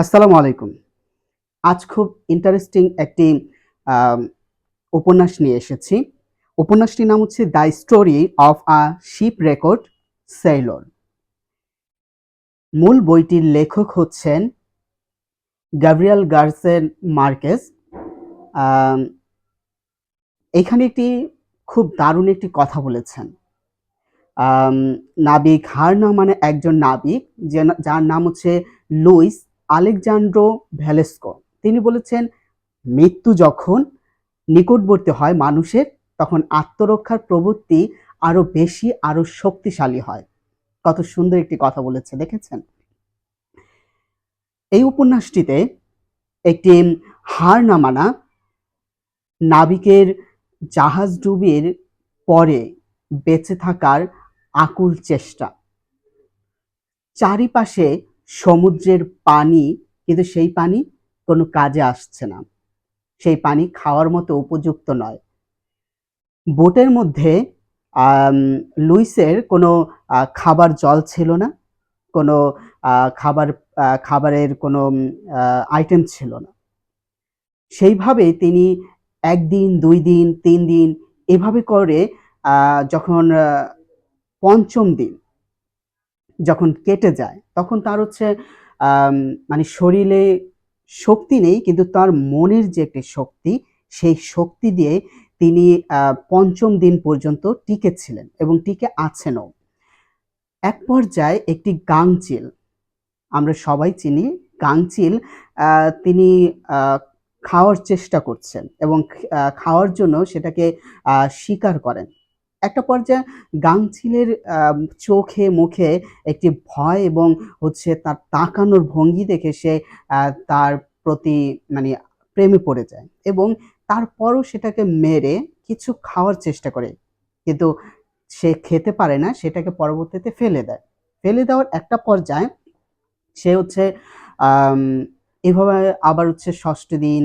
আসসালামু আলাইকুম। আজ খুব ইন্টারেস্টিং একটি উপন্যাস নিয়ে এসেছি। উপন্যাসটির নাম হচ্ছে the story of a ship wrecked sailor মূল বইটির লেখক হচ্ছেন গ্যাব্রিয়াল গার্সেন মার্কেস এখানে একটি খুব দারুণ একটি কথা বলেছেন। নাবিক হারনা মানে একজন নাবিক, যে, যার নাম হচ্ছে লুইস আলেকজান্ড্রো ভ্যালেস্কো। তিনি বলেছেন, মৃত্যু যখন নিকটবর্তী হয় মানুষের, তখন আত্মরক্ষার প্রবৃত্তি আরও বেশি, আরও শক্তিশালী হয়। কত সুন্দর একটি কথা বলেছে, দেখেছেন? এই উপন্যাসটিতে একটি হার না মানা নাবিকের জাহাজ ডুবির পরে বেঁচে থাকার আকুল চেষ্টা। চারিপাশে সমুদ্রের পানি, কিন্তু সেই পানি কোনো কাজে আসছে না। সেই পানি খাওয়ার মতো উপযুক্ত নয়। বোটের মধ্যে লুইসের কোনো খাবার জল ছিল না, কোনো খাবার খাবারের কোনো আইটেম ছিল না। সেইভাবে তিনি একদিন, দুই দিন, তিন দিন এভাবে করে যখন পঞ্চম দিন যখন কেটে যায়, তখন তার হচ্ছে মানে শরীরে শক্তি নেই, কিন্তু তার মনের যে একটি শক্তি, সেই শক্তি দিয়ে তিনি পঞ্চম দিন পর্যন্ত টিকে ছিলেন এবং টিকে আছেনও। এক পর্যায়ে একটি গাংচিল আমরা সবাই চিনি গাংচিল তিনি খাওয়ার চেষ্টা করছেন এবং খাওয়ার জন্য সেটাকে স্বীকার করেন। একটা পর্যায়ে গাংচিলের চোখে, মুখে একটি ভয় এবং হচ্ছে তার তাকানোর ভঙ্গি দেখে সে তার প্রতি মানে প্রেমে পড়ে যায় এবং তারপরও সেটাকে মেরে কিছু খাওয়ার চেষ্টা করে। কিন্তু সে খেতে পারে না, সেটাকে পরবর্তীতে ফেলে দেয়। ফেলে দেওয়ার একটা পর্যায়ে সে হচ্ছে এভাবে আবার হচ্ছে ষষ্ঠ দিন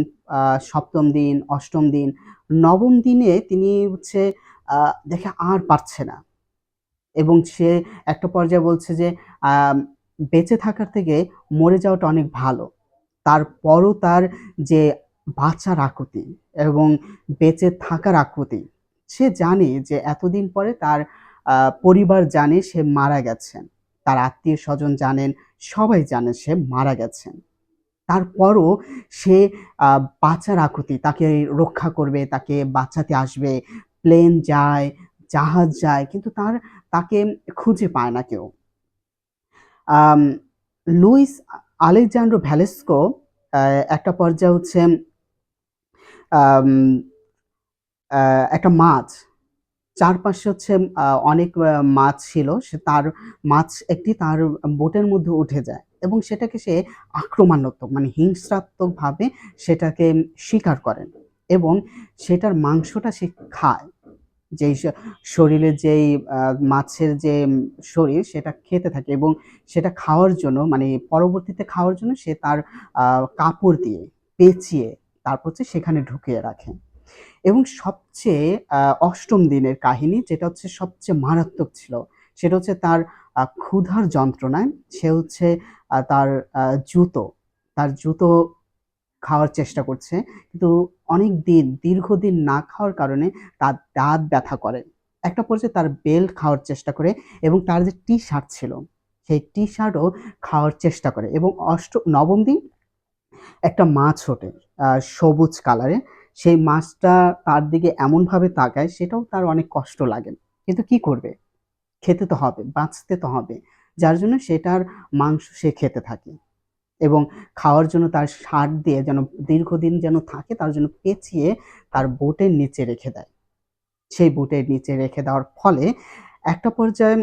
সপ্তম দিন, অষ্টম দিন, নবম দিনে তিনি হচ্ছে দেখে আর পারছে না। এবং সে একটা পর্যায়ে বলছে যে বেঁচে থাকার থেকে মরে যাওয়াটা অনেক ভালো। তারপরও তার যে বাঁচার আকুতি এবং বেঁচে থাকার আকুতি, সে জানে যে এতদিন পরে তার পরিবার জানে সে মারা গেছেন। তার আত্মীয় স্বজন জানেন, সবাই জানে সে মারা গেছেন। তারপরও সে বাঁচার আকুতি, তাকে রক্ষা করবে, তাকে বাঁচাতে আসবে প্লেন যায়, জাহাজ যায়, কিন্তু তার, তাকে খুঁজে পায় না কেউ। লুইস আলেকজান্ড্রো ভ্যালেস্কো একটা পর্যায়ে হচ্ছে একটা মাছ। চারপাশে হচ্ছে অনেক মাছ ছিল। সে তার মাছ একটি তার বোটের মধ্যে উঠে যায় এবং সেটাকে সে আক্রমণাত্মক মানে হিংসাত্মকভাবে সেটাকে শিকার করেন। এবং সেটার মাংসটা সে খায়। যেই শরীরের যেই মাছের যে শরীর সেটা খেতে থাকে এবং সেটা খাওয়ার জন্য মানে পরবর্তীতে খাওয়ার জন্য সে তার কাপড় দিয়ে পেঁচিয়ে তারপর হচ্ছে সেখানে ঢুকিয়ে রাখে। এবং সবচেয়ে অষ্টম দিনের কাহিনী যেটা হচ্ছে সবচেয়ে মারাত্মক ছিল, সেটা হচ্ছে তার ক্ষুধার যন্ত্রণায় সে হচ্ছে তার জুতো তার জুতো খাওয়ার চেষ্টা করছে, কিন্তু অনেক দিন, দীর্ঘদিন না খাওয়ার কারণে তার দাঁত ব্যথা করে। একটা পর্যায়ে তার বেল্ট খাওয়ার চেষ্টা করে এবং তার যে টি শার্ট ছিল, সেই টি শার্টও খাওয়ার চেষ্টা করে এবং অষ্ট, নবম দিন একটা মাছ ওঠে সবুজ কালারে। সেই মাছটা তার দিকে এমনভাবে তাকায়, সেটাও তার অনেক কষ্ট লাগে। কিন্তু কি করবে? খেতে তো হবে, বাঁচতে তো হবে। যার জন্য সেটার মাংস সে খেতে থাকে। এবং খাওয়ার জন্য তার সার দিয়ে যেন দীর্ঘদিন যেন থাকে, তার জন্য পেঁচিয়ে তার বোটের নিচে রেখে দেয়। সেই বোটের নিচে রেখে দেওয়ার ফলে একটা পর্যায়ে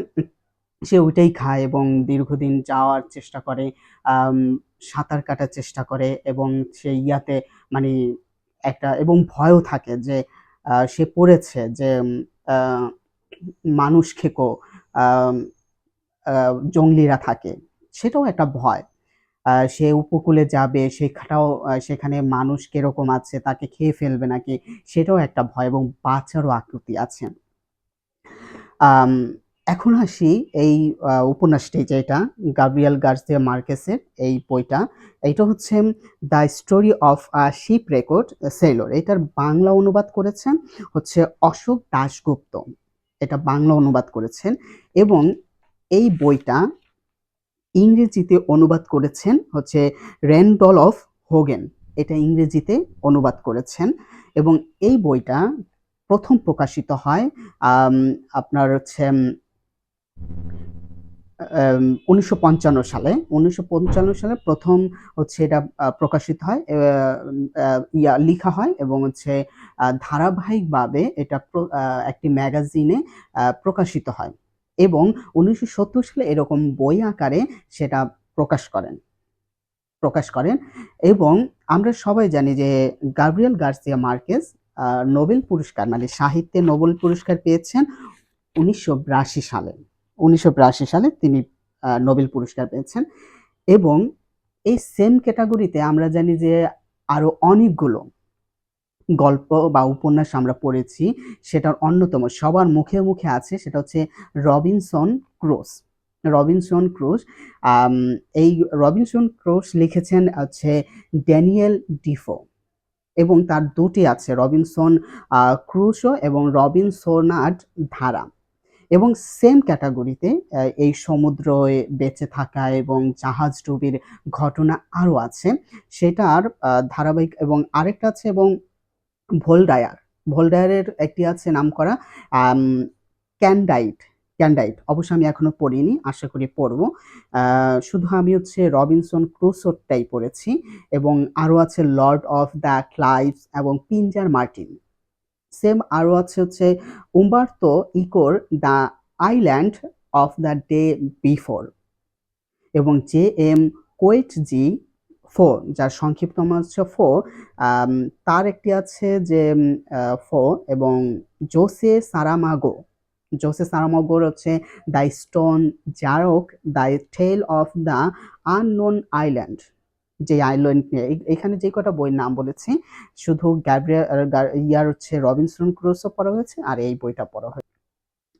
সে ওইটাই খায় এবং দীর্ঘদিন যাওয়ার চেষ্টা করে সাঁতার কাটার চেষ্টা করে এবং সে ইয়াতে মানে একটা এবং ভয়ও থাকে যে সে পড়েছে যে মানুষ খেকো জঙ্গলিরা থাকে। সেটাও একটা ভয়। সে উপকূলে যাবে, সেখানেও সেখানে মানুষ কীরকম আছে, তাকে খেয়ে ফেলবে নাকি, সেটাও একটা ভয় এবং বাঁচারও আকৃতি আছে এখন আসি এই উপন্যাসটি যেটা, গাব্রিয়েল গার্সিয়া মার্কেসের এই বইটা। এইটা হচ্ছে 'the story of a ship wrecked sailor' এটার বাংলা অনুবাদ করেছেন হচ্ছে অশোক দাশগুপ্ত। এটা বাংলা অনুবাদ করেছেন এবং এই বইটা ইংরেজিতে অনুবাদ করেছেন হচ্ছে র্যান্ডল অফ হোগেন। এটা ইংরেজিতে অনুবাদ করেছেন এবং এই বইটা প্রথম প্রকাশিত হয় আপনার হচ্ছে উনিশশো ১৯৫৫ সালে। ১৯৫৫ সালে প্রথম হচ্ছে এটা প্রকাশিত হয়। ইয়া, লিখা হয় এবং হচ্ছে ধারাবাহিকভাবে এটা একটি ম্যাগাজিনে প্রকাশিত হয় এবং ১৯৭০ সালে এরকম বই আকারে সেটা প্রকাশ করেন। প্রকাশ করেন এবং আমরা সবাই জানি যে গাব্রিয়েল গার্সিয়া মার্কেস আ, নোবেল পুরস্কার মানে সাহিত্যে নোবেল পুরস্কার পেয়েছেন ১৯৮২ সালে। ১৯৮২ সালে তিনি নোবেল পুরস্কার পেয়েছেন এবং এই সেম ক্যাটাগরিতে আমরা জানি যে আরও অনেকগুলো গল্প বা উপন্যাস আমরা পড়েছি। সেটার অন্যতম সবার মুখে, মুখে আছে সেটা হচ্ছে রবিনসন ক্রোস রবিনসন ক্রোস এই রবিনসন ক্রোস লিখেছেন হচ্ছে ড্যানিয়েল ডিফো এবং তার দুটি আছে রবিনসন আ ক্রুসো এবং রবিনসোনাট ধারা এবং সেম ক্যাটাগরিতে এই সমুদ্রে বেঁচে থাকা এবং জাহাজ ডুবির ঘটনা আরও আছে। সেটার ধারাবাহিক এবং আরেকটা আছে এবং ভোলডায়ার। ভোলডায়ারের একটি আছে নামকরা আম ক্যানডাইট, ক্যানডাইট অবশ্য আমি এখনও পড়িনি। আশা করি পড়ব। শুধু আমি হচ্ছে রবিনসন ক্রুসোরটাই পড়েছি এবং আরও আছে লর্ড অফ দ্য ক্লাইভস এবং পিঞ্জার মার্টিন। সেম আরও আছে হচ্ছে Umberto ইকোর 'the island of the day before' এবং জে এম কোয়েটজি ফো যার সংক্ষিপ্ত নাম হচ্ছে ফো তার একটি আছে যে ফো এবং জোসে সারামাগো। জোসে সারামাগোর হচ্ছে 'the stone জারক the tale of the unknown island' যে আইল্যান্ড নিয়ে এখানে যে কটা বইয়ের নাম বলেছি শুধু গ্যাব্রিয়েল আ গা ইয়ার হচ্ছে রবিনসন ক্রুসো পড়া হয়েছে আর এই বইটা পড়া হয়েছে।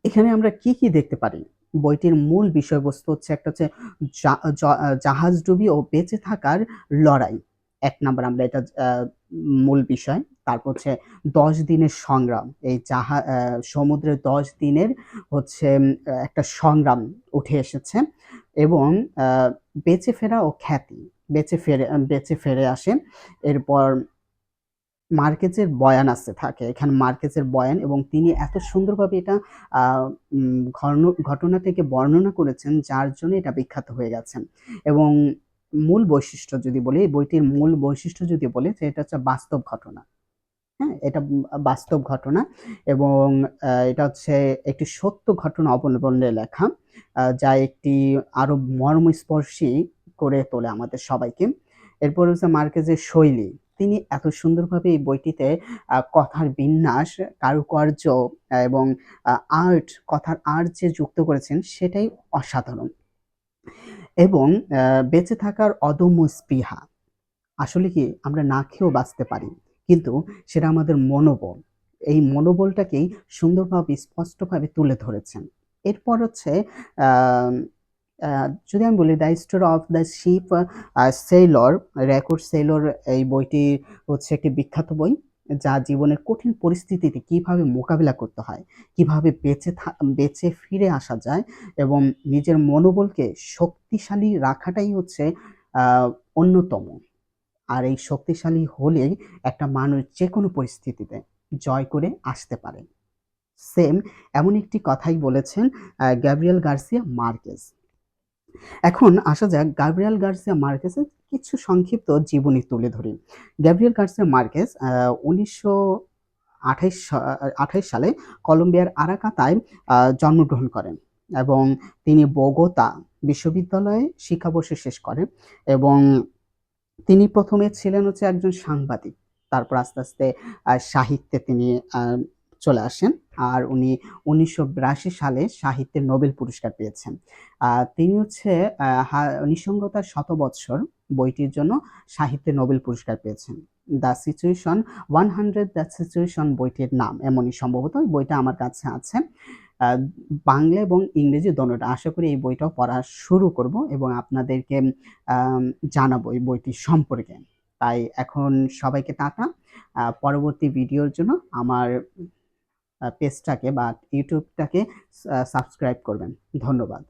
এখানে আমরা কি, কি দেখতে পারি? বইটির মূল বিষয়বস্তু হচ্ছে একটা হচ্ছে জাহাজডুবি ও বেঁচে থাকার লড়াই। এক নম্বর আমরা এটা মূল বিষয়। তারপর হচ্ছে ১০ দিনের সংগ্রাম। এই জাহা সমুদ্রে ১০ দিনের হচ্ছে একটা সংগ্রাম উঠে এসেছে এবং বেঁচে ফেরা ও খ্যাতি। বেঁচে ফেরে বেঁচে ফেরে আসে। এরপর মার্কেজের বয়ান আছে থাকে। এখানে মার্কেজের বয়ান এবং তিনি এত সুন্দরভাবে এটা ঘটনা থেকে বর্ণনা করেছেন যার জন্য এটা বিখ্যাত হয়ে গেছেন এবং মূল বৈশিষ্ট্য যদি বলি, এই বইটির মূল বৈশিষ্ট্য যদি বলি যে এটা হচ্ছে বাস্তব ঘটনা। হ্যাঁ? এটা বাস্তব ঘটনা এবং এটা হচ্ছে একটি সত্য ঘটনা অবলম্বনে লেখা। যা একটি আরও মর্মস্পর্শী করে তোলে আমাদের সবাইকে। এরপর হচ্ছে মার্কেজের শৈলী। তিনি এত সুন্দরভাবে এই বইটিতে কথার বিন্যাস, কারুকার্য এবং আর্ট, কথার আর্ট যে যুক্ত করেছেন সেটাই অসাধারণ। এবং বেঁচে থাকার অদম্য স্পৃহা। আসলে কি আমরা না খেয়েও বাঁচতে পারি। কিন্তু সেটা আমাদের মনোবল। এই মনোবলটাকেই সুন্দরভাবে স্পষ্টভাবে তুলে ধরেছেন। এরপর হচ্ছে যদি আমি বলি 'the story of the ship a sailor' record sailor এই বইটি হচ্ছে একটি বিখ্যাত বই। যা জীবনের কঠিন পরিস্থিতিতে কীভাবে মোকাবিলা করতে হয়, কীভাবে বেঁচে বেঁচে ফিরে আসা যায় এবং নিজের মনোবলকে শক্তিশালী রাখাটাই হচ্ছে অন্যতম। আর এই শক্তিশালী হলেই একটা মানুষ যে কোনো পরিস্থিতিতে জয় করে আসতে পারে। সেম এমন একটি কথাই বলেছেন গ্যাব্রিয়েল গার্সিয়া মার্কেস। এখন আসা যাক গাব্রিয়েল গার্সিয়া মার্কেসের কিছু সংক্ষিপ্ত জীবনী তুলে ধরি। গ্যাব্রিয়েল গার্সিয়া মার্কেস আ ১৯২৮ সা ২৮ সালে কলম্বিয়ার আরাকাতায় জন্মগ্রহণ করেন এবং তিনি বোগোতা বিশ্ববিদ্যালয়ে শিক্ষাবর্ষ শেষ করেন এবং তিনি প্রথমে ছিলেন হচ্ছে একজন সাংবাদিক। তারপর আস্তে, আস্তে সাহিত্যে তিনি চলে আসেন। আর উনি ১৯৮২ সালে সাহিত্যের নোবেল পুরস্কার পেয়েছেন। তিনি হচ্ছে নিঃসঙ্গতার শত বৎসর বইটির জন্য সাহিত্যে নোবেল পুরস্কার পেয়েছেন। 'দ্য সিচুয়েশন 100 দ্য সিচুয়েশন' বইটির নাম এমনই সম্ভবত। বইটা আমার কাছে আছে। বাংলা এবং ইংরেজি দোনোটা। আশা করি এই বইটাও পড়া শুরু করব এবং আপনাদেরকে জানাব এই বইটি সম্পর্কে। তাই এখন সবাইকে টাটা। পরবর্তী ভিডিওর জন্য আমার পেজটাকে বা ইউটিউবটাকে সাবস্ক্রাইব করবেন। ধন্যবাদ।